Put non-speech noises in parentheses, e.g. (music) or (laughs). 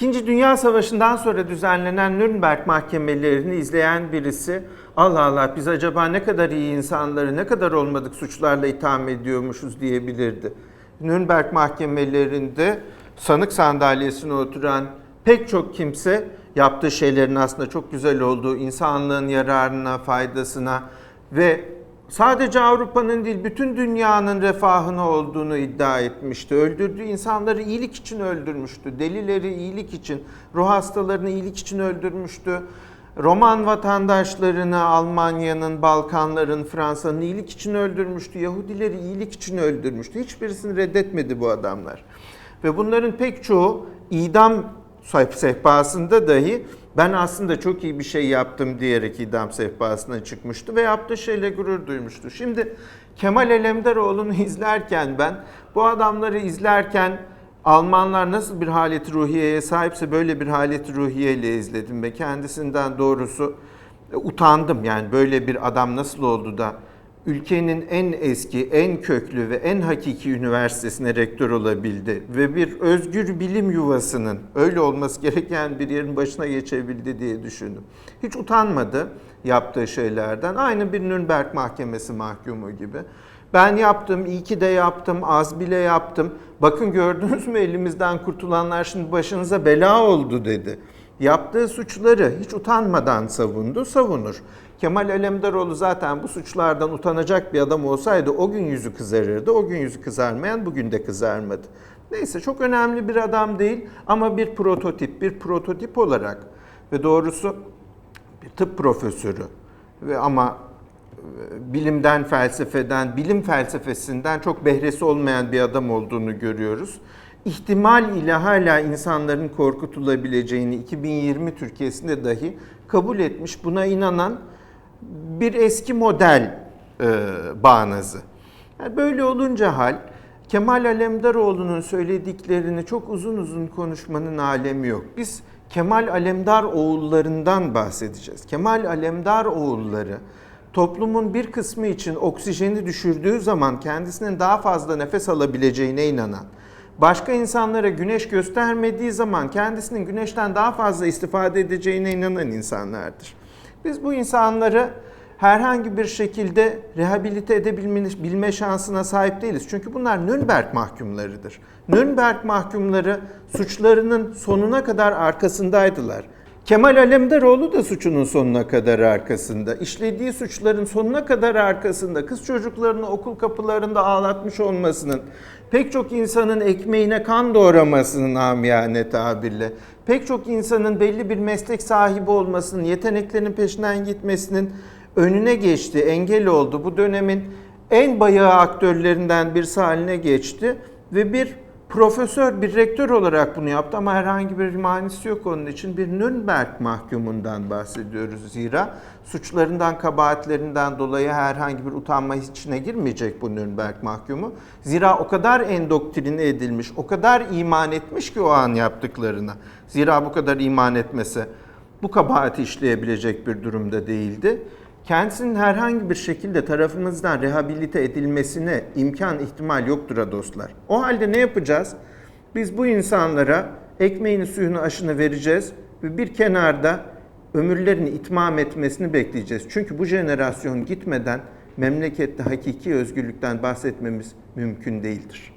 İkinci Dünya Savaşı'ndan sonra düzenlenen Nürnberg mahkemelerini izleyen birisi Allah Allah biz acaba ne kadar iyi insanları ne kadar olmadık suçlarla itham ediyormuşuz diyebilirdi. Nürnberg mahkemelerinde sanık sandalyesine oturan pek çok kimse yaptığı şeylerin aslında çok güzel olduğu, insanlığın yararına, faydasına ve sadece Avrupa'nın değil bütün dünyanın refahına olduğunu iddia etmişti. Öldürdüğü insanları iyilik için öldürmüştü. Delileri iyilik için, ruh hastalarını iyilik için öldürmüştü. Roman vatandaşlarını Almanya'nın, Balkanların, Fransa'nın iyilik için öldürmüştü. Yahudileri iyilik için öldürmüştü. Hiçbirisini reddetmedi bu adamlar. Ve bunların pek çoğu idam sehpasında dahi ben aslında çok iyi bir şey yaptım diyerek idam sehpasına çıkmıştı ve yaptığı şeyle gurur duymuştu. Şimdi Kemal Elemdaroğlu'nu (laughs) izlerken ben bu adamları izlerken Almanlar nasıl bir halet ruhiyeye sahipse böyle bir halet ruhiyeyle izledim ve kendisinden doğrusu e, utandım. Yani böyle bir adam nasıl oldu da ülkenin en eski, en köklü ve en hakiki üniversitesine rektör olabildi ve bir özgür bilim yuvasının öyle olması gereken bir yerin başına geçebildi diye düşündüm. Hiç utanmadı yaptığı şeylerden. Aynı bir Nürnberg mahkemesi mahkumu gibi. Ben yaptım, iyi ki de yaptım, az bile yaptım. Bakın gördünüz mü elimizden kurtulanlar şimdi başınıza bela oldu dedi. Yaptığı suçları hiç utanmadan savundu, savunur. Kemal Alemdaroğlu zaten bu suçlardan utanacak bir adam olsaydı o gün yüzü kızarırdı. O gün yüzü kızarmayan bugün de kızarmadı. Neyse çok önemli bir adam değil ama bir prototip, bir prototip olarak ve doğrusu bir tıp profesörü ve ama e, bilimden, felsefeden, bilim felsefesinden çok behresi olmayan bir adam olduğunu görüyoruz. İhtimal ile hala insanların korkutulabileceğini 2020 Türkiye'sinde dahi kabul etmiş, buna inanan bir eski model e, bağnazı. Yani böyle olunca hal Kemal Alemdaroğlu'nun söylediklerini çok uzun uzun konuşmanın alemi yok. Biz Kemal Alemdar oğullarından bahsedeceğiz. Kemal Alemdar oğulları toplumun bir kısmı için oksijeni düşürdüğü zaman kendisinin daha fazla nefes alabileceğine inanan, başka insanlara güneş göstermediği zaman kendisinin güneşten daha fazla istifade edeceğine inanan insanlardır. Biz bu insanları herhangi bir şekilde rehabilite edebilme bilme şansına sahip değiliz. Çünkü bunlar Nürnberg mahkumlarıdır. Nürnberg mahkumları suçlarının sonuna kadar arkasındaydılar. Kemal Alemdaroğlu da suçunun sonuna kadar arkasında. İşlediği suçların sonuna kadar arkasında. Kız çocuklarını okul kapılarında ağlatmış olmasının, pek çok insanın ekmeğine kan doğramasının amiyane tabirle, pek çok insanın belli bir meslek sahibi olmasının, yeteneklerinin peşinden gitmesinin önüne geçti, engel oldu. Bu dönemin en bayağı aktörlerinden birisi haline geçti ve bir profesör, bir rektör olarak bunu yaptı ama herhangi bir manisi yok onun için. Bir Nürnberg mahkumundan bahsediyoruz zira. Suçlarından, kabahatlerinden dolayı herhangi bir utanma içine girmeyecek bu Nürnberg mahkumu. Zira o kadar endoktrine edilmiş, o kadar iman etmiş ki o an yaptıklarına. Zira bu kadar iman etmese bu kabahati işleyebilecek bir durumda değildi kendisinin herhangi bir şekilde tarafımızdan rehabilite edilmesine imkan ihtimal yoktur dostlar. O halde ne yapacağız? Biz bu insanlara ekmeğini suyunu aşını vereceğiz ve bir kenarda ömürlerini itmam etmesini bekleyeceğiz. Çünkü bu jenerasyon gitmeden memlekette hakiki özgürlükten bahsetmemiz mümkün değildir.